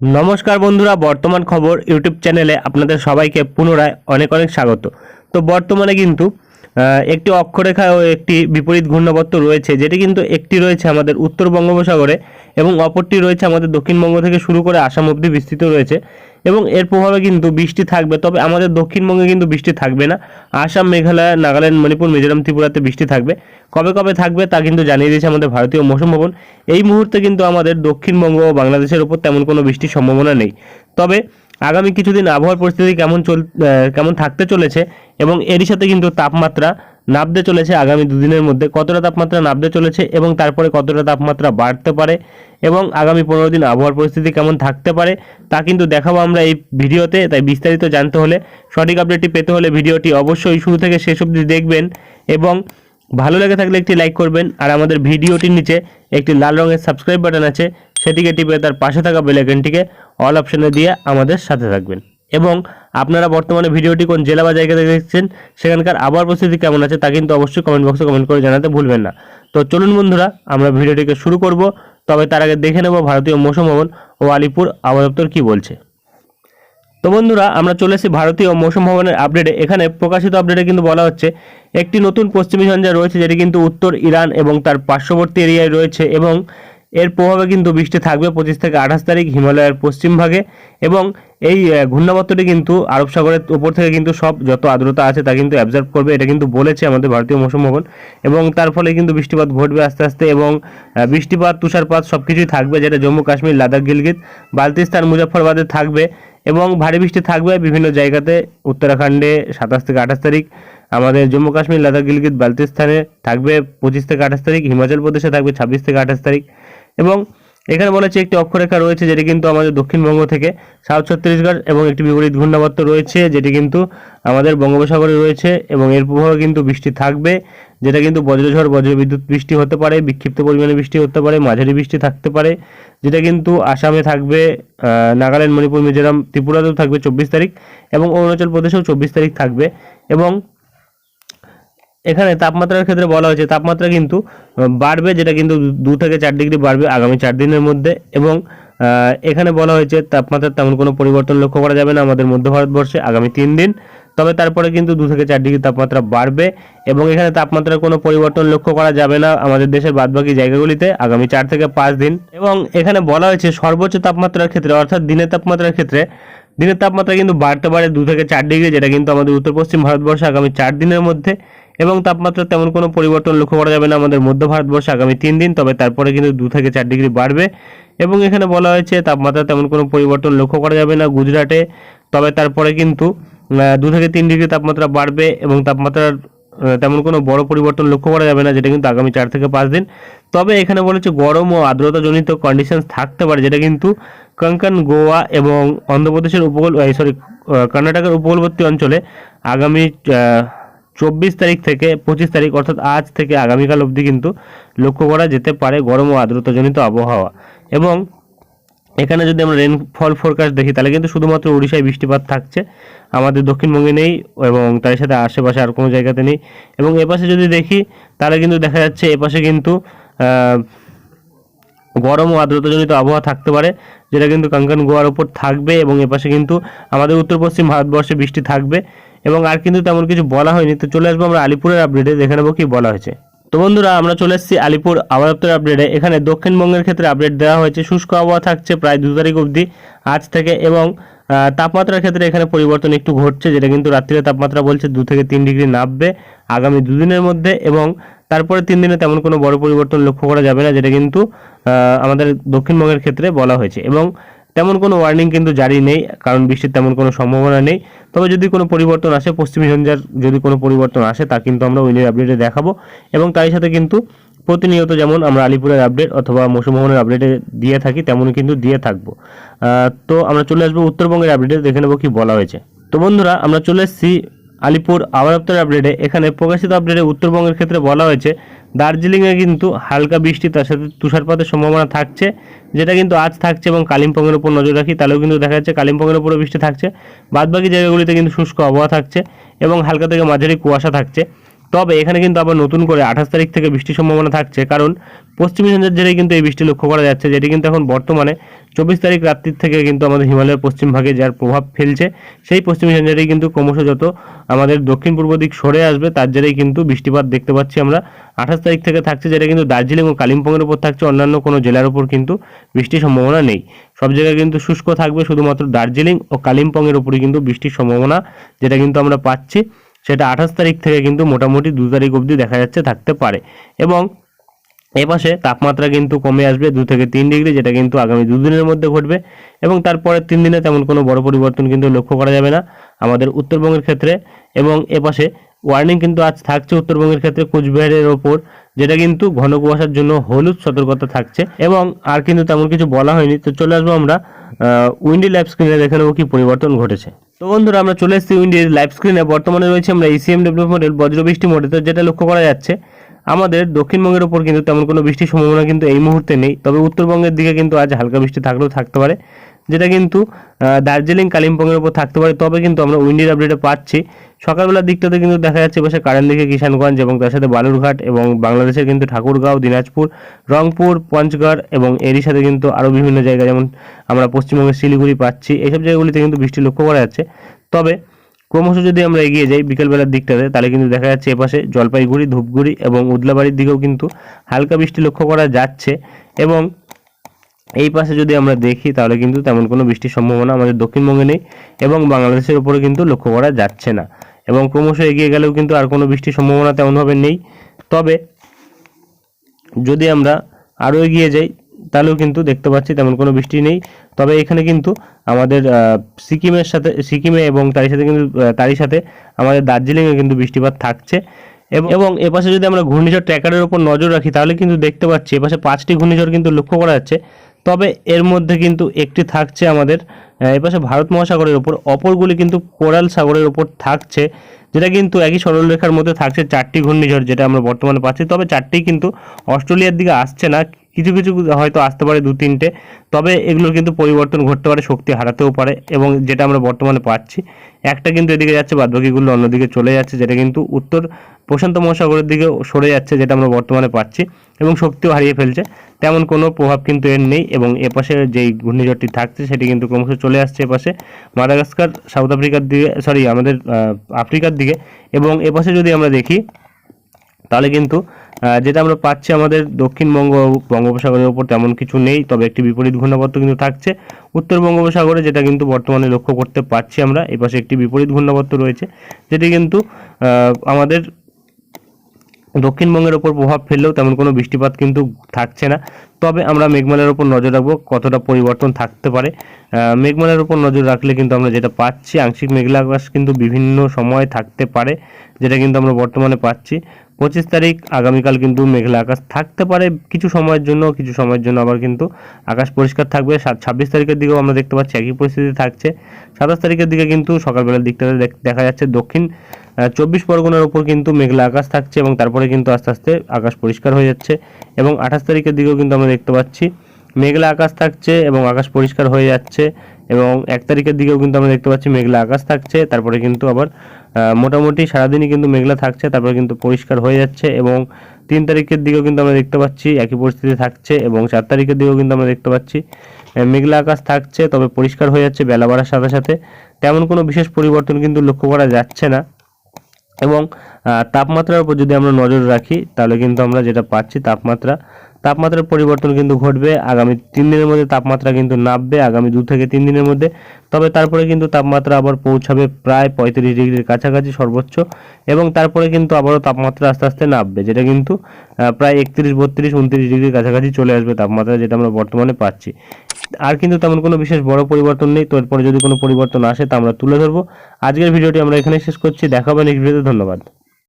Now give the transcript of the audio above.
নমস্কার বন্ধুরা, বর্তমান খবর ইউটিউব চ্যানেলে আপনাদের সবাইকে পুনরায় অনেক অনেক স্বাগত। তো বর্তমানে কিন্তু একটি অক্ষরেখা ও একটি বিপরীত ঘূর্ণাবর্ত রয়েছে, যেটি কিন্তু একটি রয়েছে আমাদের উত্তর বঙ্গোপসাগরে এবং অপরটি রয়েছে আমাদের দক্ষিণবঙ্গ থেকে শুরু করে আসাম অবধি বিস্তৃত রয়েছে। এবং এর প্রভাবে কিন্তু বৃষ্টি থাকবে। তবে আমাদের দক্ষিণবঙ্গে কিন্তু বৃষ্টি থাকবে না। আসাম, মেঘালয়, নাগাল্যান্ড, মণিপুর, মিজোরাম, ত্রিপুরাতে বৃষ্টি থাকবে। কবে কবে থাকবে তা কিন্তু জানিয়ে দিয়েছে আমাদের ভারতীয় মৌসুম ভবন। এই মুহূর্তে কিন্তু আমাদের দক্ষিণবঙ্গ ও বাংলাদেশের উপর তেমন কোনো বৃষ্টির সম্ভাবনা নেই। তবে আগামী কিছুদিন আবহাওয়ার পরিস্থিতি কেমন চল কেমন থাকতে চলেছে এবং এরই সাথে কিন্তু তাপমাত্রা নামতে চলেছে আগামী দুদিনের মধ্যে। কতটা তাপমাত্রা নামতে চলেছে এবং তারপরে কতটা তাপমাত্রা বাড়তে পারে এবং আগামী পনেরো দিন আবহাওয়ার পরিস্থিতি কেমন থাকতে পারে তা কিন্তু দেখাবো আমরা এই ভিডিওতে। তাই বিস্তারিত জানতে হলে, সঠিক আপডেটটি পেতে হলে ভিডিওটি অবশ্যই শুরু থেকে শেষ অবধি দেখবেন এবং ভালো লেগে থাকলে একটি লাইক করবেন। আর আমাদের ভিডিওটির নিচে একটি লাল রঙের সাবস্ক্রাইব বাটন আছে, সেটিকে টিপে তার পাশে থাকা বেল আইকনটিকে অল অপশানে দিয়ে আমাদের সাথে থাকবেন। এবং আপনারা বর্তমানে ভিডিওটি কোন জেলা বা জায়গা থেকে দেখছেন, সেখানকার আবহাওয়ার পরিস্থিতি কেমন আছে তা কিন্তু অবশ্যই কমেন্ট বক্সে কমেন্ট করে জানাতে ভুলবেন না। তো চলুন বন্ধুরা, আমরা ভিডিওটিকে শুরু করব। তবে তার আগে দেখে নেব ভারতীয় মৌসুম ভবন ও আলিপুর আবহাওয়া কি কী বলছে। তো বন্ধুরা, আমরা চলে এসেছি ভারতীয় মৌসুম ভবনের আপডেটে। এখানে প্রকাশিত আপডেটে কিন্তু বলা হচ্ছে, একটি নতুন পশ্চিমী ঝঞ্ঝা রয়েছে, যেটি কিন্তু উত্তর ইরান এবং তার পার্শ্ববর্তী এরিয়ায় রয়েছে এবং এর প্রভাবে কিন্তু বৃষ্টি থাকবে পঁচিশ থেকে আঠাশ তারিখ হিমালয়ের পশ্চিম ভাগে এবং এই ঘূর্ণাবর্তটি কিন্তু আরব সাগরের উপর থেকে কিন্তু সব যত আর্দ্রতা আছে তা কিন্তু অ্যাবজর্ব করবে। এটা কিন্তু বলেছে আমাদের ভারতীয় মৌসুম ভবন এবং তার ফলে কিন্তু বৃষ্টিপাত ঘটবে আস্তে আস্তে এবং বৃষ্টিপাত, তুষারপাত সব কিছুই থাকবে যেটা জম্মু কাশ্মীর, লাদাখ, গিলগিত বালতিস্তান মুজফ্ফরবাদে থাকবে এবং ভারী বৃষ্টি থাকবে বিভিন্ন জায়গাতে। উত্তরাখণ্ডে সাতাশ থেকে আঠাশ তারিখ, আমাদের জম্মু কাশ্মীর, লাদাখ, গিলগিত বালতিস্তানে থাকবে পঁচিশ থেকে আঠাশ তারিখ, হিমাচল প্রদেশে থাকবে ছাব্বিশ থেকে আঠাশ তারিখ। এবং এখানে বলেছে একটি অক্ষরেখা রয়েছে যেটি কিন্তু আমাদের দক্ষিণবঙ্গ থেকে সাউথ ছত্তিশগড় এবং একটি বিপরীত ঘূর্ণাবর্ত রয়েছে যেটি কিন্তু আমাদের বঙ্গোপসাগরে রয়েছে এবং এর প্রভাবে কিন্তু বৃষ্টি থাকবে, যেটা কিন্তু বজ্রঝড়, বজ্রবিদ্যুৎ বৃষ্টি হতে পারে, বিক্ষিপ্ত পরিমাণে বৃষ্টি হতে পারে, মাঝারি বৃষ্টি থাকতে পারে, যেটা কিন্তু আসামে থাকবে নাগাল্যান্ড, মণিপুর, মিজোরাম, ত্রিপুরাতেও থাকবে চব্বিশ তারিখ এবং অরুণাচল প্রদেশেও চব্বিশ তারিখ থাকবে এবং এখানে তাপমাত্রার ক্ষেত্রে বলা হয়েছে, তাপমাত্রা কিন্তু বাড়বে, যেটা কিন্তু দু- থেকে চার ডিগ্রি বাড়বে আগামী চার দিনের মধ্যে এবং এখানে বলা হয়েছে তাপমাত্রার তেমন কোনো পরিবর্তন লক্ষ্য করা যাবে না আমাদের মধ্য ভারতবর্ষে আগামী তিন দিন। তবে তারপরে কিন্তু দু থেকে চার ডিগ্রি তাপমাত্রা বাড়বে এবং এখানে তাপমাত্রার কোনো পরিবর্তন লক্ষ্য করা যাবে না আমাদের দেশের বাদবাকি জায়গাগুলিতে আগামী চার থেকে পাঁচ দিন। এবং এখানে বলা হয়েছে সর্বোচ্চ তাপমাত্রার ক্ষেত্রে, অর্থাৎ দিনের তাপমাত্রার ক্ষেত্রে দিনের তাপমাত্রা কিন্তু বাড়তে পারে দু থেকে চার ডিগ্রি, যেটা কিন্তু আমাদের উত্তর পশ্চিম ভারতবর্ষে আগামী চার দিনের মধ্যে, এবং তাপমাত্রা তেমন কোনো পরিবর্তন লক্ষ্য করা যাবে না আমাদের মধ্য ভারতবর্ষে আগামী তিন দিন, তবে তারপরে কিন্তু দু থেকে চার ডিগ্রি বাড়বে। এবং এখানে বলা হয়েছে তাপমাত্রা তেমন কোনো পরিবর্তন লক্ষ্য করা যাবে না গুজরাটে, তবে তারপরে কিন্তু দু থেকে তিন ডিগ্রি তাপমাত্রা বাড়বে এবং তাপমাত্রার তেমন কোনো বড় পরিবর্তন লক্ষ্য করা যাবে না, যেটা কিন্তু আগামী চার থেকে পাঁচ দিন। তবে এখানে বলেছে গরম ও আর্দ্রতাজনিত কন্ডিশন থাকতে পারে, যেটা কিন্তু কঙ্কন, গোয়া এবং অন্ধ্রপ্রদেশের উপকূল সরি কর্ণাটকের উপকূলবর্তী অঞ্চলে আগামী চব্বিশ তারিখ থেকে পঁচিশ তারিখ, অর্থাৎ আজ থেকে আগামীকাল অবধি কিন্তু লক্ষ্য করা যেতে পারে গরম ও আর্দ্রতাজনিত আবহাওয়া। এবং এখানে যদি আমরা রেনফল ফোরকাস্ট দেখি, তাহলে কিন্তু শুধুমাত্র উড়িষ্যায় বৃষ্টিপাত থাকছে, আমাদের দক্ষিণবঙ্গে নেই এবং তার সাথে আশেপাশে আর কোনো জায়গাতে নেই। এবং এপাশে যদি দেখি, তাহলে কিন্তু দেখা যাচ্ছে এপাশে কিন্তু গরম ও আর্দ্রতাজনিত আবহাওয়া থাকতে পারে, যেটা কিন্তু কাঙ্কান গোয়ার উপর থাকবে এবং এপাশে কিন্তু আমাদের উত্তর পশ্চিম ভারতবর্ষে বৃষ্টি থাকবে। এবং আর কিন্তু তেমন কিছু বলা হয়নি। তো চলে আসব আমরা আলিপুরের আপডেটে দেখে নেব কি বলা হয়েছে। তো বন্ধুরা, আমরা চলে এসেছি আলিপুর আবহাওয়া আপডেটে এখানে দক্ষিণবঙ্গের ক্ষেত্রে আপডেট দেওয়া হয়েছে। শুষ্ক আবহাওয়া থাকছে প্রায় দু তারিখ অবধি, আজ থেকে এবং তাপমাত্রার ক্ষেত্রে এখানে পরিবর্তন একটু ঘটছে, যেটা কিন্তু রাত্রিরে তাপমাত্রা বলছে দু থেকে তিন ডিগ্রি নামবে আগামী দুদিনের মধ্যে এবং তারপরে তিন দিনে তেমন কোনো বড় পরিবর্তন লক্ষ্য করা যাবে না, যেটা কিন্তু আমাদের দক্ষিণবঙ্গের ক্ষেত্রে বলা হয়েছে। এবং তেমন কোনো ওয়ার্নিং কিন্তু জারি নেই, কারণ বৃষ্টির তেমন কোনো সম্ভাবনা নেই। তবে যদি কোনো পরিবর্তন আসে, পশ্চিমী ঝঞ্ঝার যদি কোনো পরিবর্তন আসে, তা কিন্তু আমরা উইনের আপডেটে দেখাবো। এবং তারই সাথে কিন্তু প্রতিনিয়ত যেমন আমরা আলিপুরের আপডেট অথবা মৌসুম ভবনের আপডেটে দিয়ে থাকি, তেমনই কিন্তু দিয়ে থাকব। তো আমরা চলে আসব উত্তরবঙ্গের আপডেটে দেখে নেব কি বলা হয়েছে। তো বন্ধুরা, আমরা চলে এসেছি আলিপুর আবহাওয়া দপ্তরের আপডেটে এখানে প্রকাশিত আপডেটে উত্তরবঙ্গের ক্ষেত্রে বলা হয়েছে দার্জিলিংয়ে কিন্তু হালকা বৃষ্টি তার সাথে তুষারপাতের সম্ভাবনা থাকছে, যেটা কিন্তু আজ থাকছে এবং কালিম্পংয়ের উপর নজর রাখি, তাহলেও কিন্তু দেখা যাচ্ছে কালিম্পংয়ের উপরও বৃষ্টি থাকছে। বাদবাকি জায়গাগুলিতে কিন্তু শুষ্ক আবহাওয়া থাকছে এবং হালকা থেকে মাঝারি কুয়াশা থাকছে। তবে এখানে কিন্তু আবার নতুন করে আঠাশ তারিখ থেকে বৃষ্টির সম্ভাবনা থাকছে, কারণ পশ্চিমী ঝঞ্ঝার জেরে কিন্তু এই বৃষ্টি লক্ষ্য করা যাচ্ছে, যেটি কিন্তু এখন বর্তমানে চব্বিশ তারিখ রাত্রির থেকে কিন্তু আমাদের হিমালয়ের পশ্চিম ভাগে যার প্রভাব ফেলছে, সেই পশ্চিমী ঝঞ্ঝাটি কিন্তু ক্রমশ যত আমাদের দক্ষিণ পূর্ব দিক সরে আসবে, তার জেরেই কিন্তু বৃষ্টিপাত দেখতে পাচ্ছি আমরা। আঠাশ তারিখ থেকে থাকছে যেটা কিন্তু দার্জিলিং ও কালিম্পংয়ের উপর থাকছে, অন্যান্য কোনো জেলার উপর কিন্তু বৃষ্টির সম্ভাবনা নেই। সব জায়গায় কিন্তু শুষ্ক থাকবে, শুধুমাত্র দার্জিলিং ও কালিম্পংয়ের উপরই কিন্তু বৃষ্টির সম্ভাবনা যেটা কিন্তু আমরা পাচ্ছি। সেটা আঠাশ তারিখ থেকে কিন্তু মোটামুটি দু তারিখ অবধি দেখা যাচ্ছে, থাকতে পারে। এবং এপাশে তাপমাত্রা কিন্তু কমে আসবে দু থেকে তিন ডিগ্রি, যেটা কিন্তু আগামী দুদিনের মধ্যে ঘটবে। এবং তারপরে তিন দিনে তেমন কোনো বড় পরিবর্তন কিন্তু লক্ষ্য করা যাবে না আমাদের উত্তরবঙ্গের ক্ষেত্রে। এবং এপাশে ওয়ার্নিং কিন্তু আজ থাকছে উত্তরবঙ্গের ক্ষেত্রে কোচবিহারের ওপর, যেটা কিন্তু ঘন কুয়াশার জন্য হলুদ সতর্কতা থাকছে। এবং আর কিন্তু তেমন কিছু বলা হয়নি। তো চলে আসব আমরা উইন্ডি লাইভ স্ক্রিনে দেখে নেব কি পরিবর্তন ঘটেছে। তো বন্ধুরা, আমরা চলে এসেছি উইন্ডির লাইভ স্ক্রিনে বর্তমানে রয়েছে আমরা ইসিএম ডেভেলপ মডেল বজ্রবৃষ্টি মডেল তো যেটা লক্ষ্য করা যাচ্ছে, আমাদের দক্ষিণবঙ্গের ওপর কিন্তু তেমন কোনো বৃষ্টির সম্ভাবনা কিন্তু এই মুহূর্তে নেই। তবে উত্তরবঙ্গের দিকে কিন্তু আজ হালকা বৃষ্টি থাকলেও থাকতে পারে। যেটা কিন্তু দার্জিলিং, কালিম্পংয়ের উপর থাকতে পারে। তবে কিন্তু আমরা উইন্ডির আপডেটে পাচ্ছি। সকালবেলার দিকটাতে কিন্তু দেখা যাচ্ছে পাশে কারেন্ট দিকে কিষানগঞ্জ এবং তার সাথে বালুরঘাট এবং বাংলাদেশের কিন্তু ঠাকুরগাঁও, দিনাজপুর, রংপুর, পঞ্চগড় এবং এরই সাথে কিন্তু আরও বিভিন্ন জায়গা যেমন আমরা পশ্চিমবঙ্গের শিলিগুড়ি পাচ্ছি এইসব জায়গাগুলিতে কিন্তু বৃষ্টি লক্ষ্য করা যাচ্ছে। তবে ক্রমশ যদি আমরা এগিয়ে যাই বিকেলবেলার দিকটাতে, তাহলে কিন্তু দেখা যাচ্ছে এপাশে জলপাইগুড়ি, ধূপগুড়ি এবং উদলাবাড়ির দিকেও কিন্তু হালকা বৃষ্টি লক্ষ্য করা যাচ্ছে এবং এই পাশে যদি আমরা দেখি, তাহলে কিন্তু তেমন কোনো বৃষ্টির সম্ভাবনা আমাদের দক্ষিণবঙ্গে নেই এবং বাংলাদেশের উপরে কিন্তু লক্ষ্য করা যাচ্ছে না এবং ক্রমশ এগিয়ে গেলেও কিন্তু আর কোনো বৃষ্টির সম্ভাবনা তেমনভাবে নেই। তবে যদি আমরা আরও এগিয়ে যাই, তাহলেও কিন্তু দেখতে পাচ্ছি তেমন কোনো বৃষ্টি নেই। তবে এখানে কিন্তু আমাদের সিকিমের সাথে, সিকিমে এবং তারই সাথে কিন্তু তারই সাথে আমাদের দার্জিলিংয়ে কিন্তু বৃষ্টিপাত থাকছে। এবং- এপাশে যদি আমরা ঘূর্ণিঝড় ট্র্যাকারের উপর নজর রাখি, তাহলে কিন্তু দেখতে পাচ্ছি এপাশে পাঁচটি ঘূর্ণিঝড় কিন্তু লক্ষ্য করা যাচ্ছে। তবে এর মধ্যে কিন্তু একটি থাকছে আমাদের এপাশে ভারত মহাসাগরের উপর। অপরগুলি কিন্তু কোরাল সাগরের উপর থাকছে, যেটা কিন্তু একই সরলরেখার মধ্যে থাকছে চারটি ঘূর্ণিঝড় যেটা আমরা বর্তমানে পাচ্ছি। তবে চারটি কিন্তু অস্ট্রেলিয়ার দিকে আসছে না। কিছু কিছু হয়তো আসতে পারে দু, তিনটে। তবে এগুলোর কিন্তু পরিবর্তন ঘটতে পারে, শক্তি হারাতেও পারে এবং যেটা আমরা বর্তমানে পাচ্ছি। একটা কিন্তু এদিকে যাচ্ছে, বাদবাকিগুলো অন্যদিকে চলে যাচ্ছে, যেটা কিন্তু উত্তর প্রশান্ত মহাসাগরের দিকে সরে যাচ্ছে, যেটা আমরা বর্তমানে পাচ্ছি এবং শক্তিও হারিয়ে ফেলছে। তেমন কোনো প্রভাব কিন্তু এর নেই এবং এপাশে যেই ঘূর্ণিঝড়টি থাকছে, সেটি কিন্তু ক্রমশ চলে আসছে এপাশে। মাদাগাস্কার, সাউথ আফ্রিকার দিকে সরি আমাদের আফ্রিকার দিকে এবং এপাশে যদি আমরা দেখি তাহলে কিন্তু যেটা আমরা পাচ্ছি আমাদের দক্ষিণবঙ্গ বঙ্গোপসাগরের ওপর তেমন কিছু নেই, তবে একটি বিপরীত ঘূর্ণাবর্ত কিন্তু থাকছে। উত্তর বঙ্গোপসাগরে যেটা কিন্তু বর্তমানে লক্ষ্য করতে পারছি আমরা, এপাশে পাশে একটি বিপরীত ঘূর্ণাবর্ত রয়েছে, যেটি কিন্তু আমাদের দক্ষিণবঙ্গের ওপর প্রভাব ফেললেও তেমন কোনো বৃষ্টিপাত কিন্তু থাকছে না। তবে আমরা মেঘমালার ওপর নজর রাখব, কতটা পরিবর্তন থাকতে পারে। মেঘমালার ওপর নজর রাখলে কিন্তু আমরা যেটা পাচ্ছি, আংশিক মেঘলা আকাশ কিন্তু বিভিন্ন সময় থাকতে পারে, যেটা কিন্তু আমরা বর্তমানে পাচ্ছি। পঁচিশ তারিখ, আগামীকাল কিন্তু মেঘলা আকাশ থাকতে পারে কিছু সময়ের জন্য, কিছু সময়ের জন্য আবার কিন্তু আকাশ পরিষ্কার থাকবে। ছাব্বিশ তারিখের দিকেও আমরা দেখতে পাচ্ছি একই পরিস্থিতি থাকছে। সাতাশ তারিখের দিকে কিন্তু সকালবেলার দিকটাতে দেখা যাচ্ছে দক্ষিণ চব্বিশ পরগনার ওপর কিন্তু মেঘলা আকাশ থাকছে এবং তারপরে কিন্তু আস্তে আস্তে আকাশ পরিষ্কার হয়ে যাচ্ছে এবং আঠাশ তারিখের দিকেও কিন্তু আমরা দেখতে পাচ্ছি মেঘলা আকাশ থাকছে এবং আকাশ পরিষ্কার হয়ে যাচ্ছে এবং এক তারিখের দিকেও কিন্তু আমরা দেখতে পাচ্ছি মেঘলা আকাশ থাকছে, তারপরে কিন্তু আবার মোটামুটি সারাদিনই কিন্তু মেঘলা থাকছে, তারপরে কিন্তু পরিষ্কার হয়ে যাচ্ছে এবং তিন তারিখের দিকেও কিন্তু আমরা দেখতে পাচ্ছি একই পরিস্থিতি থাকছে এবং চার তারিখের দিকেও কিন্তু আমরা দেখতে পাচ্ছি মেঘলা আকাশ থাকছে তবে পরিষ্কার হয়ে যাচ্ছে বেলা বাড়ার সাথে সাথে। তেমন কোনো বিশেষ পরিবর্তন কিন্তু লক্ষ্য করা যাচ্ছে না। এবং তাপমাত্রার উপর যদি আমরা নজর রাখি তাহলে কিন্তু আমরা যেটা পাচ্ছি তাপমাত্রা তাপমাত্রার পরিবর্তন কিন্তু ঘটবে। আগামী তিন দিনের মধ্যে তাপমাত্রা কিন্তু নামবে, আগামী দু থেকে তিন দিনের মধ্যে। তবে তারপরে কিন্তু তাপমাত্রা আবার পৌঁছাবে প্রায় পঁয়ত্রিশ ডিগ্রির কাছাকাছি সর্বোচ্চ এবং তারপরে কিন্তু আবারও তাপমাত্রা আস্তে আস্তে নামবে, যেটা কিন্তু প্রায় একত্রিশ, বত্রিশ, উনত্রিশ ডিগ্রির কাছাকাছি চলে আসবে তাপমাত্রা, যেটা আমরা বর্তমানে পাচ্ছি। আর কিন্তু তেমন কোনো বিশেষ বড় পরিবর্তন নেই, তো এরপরে যদি কোনো পরিবর্তন আসে তা আমরা তুলে ধরবো। আজকের ভিডিওটি আমরা এখানে শেষ করছি, দেখা হবে নেক্সট ভিডিওতে ধন্যবাদ।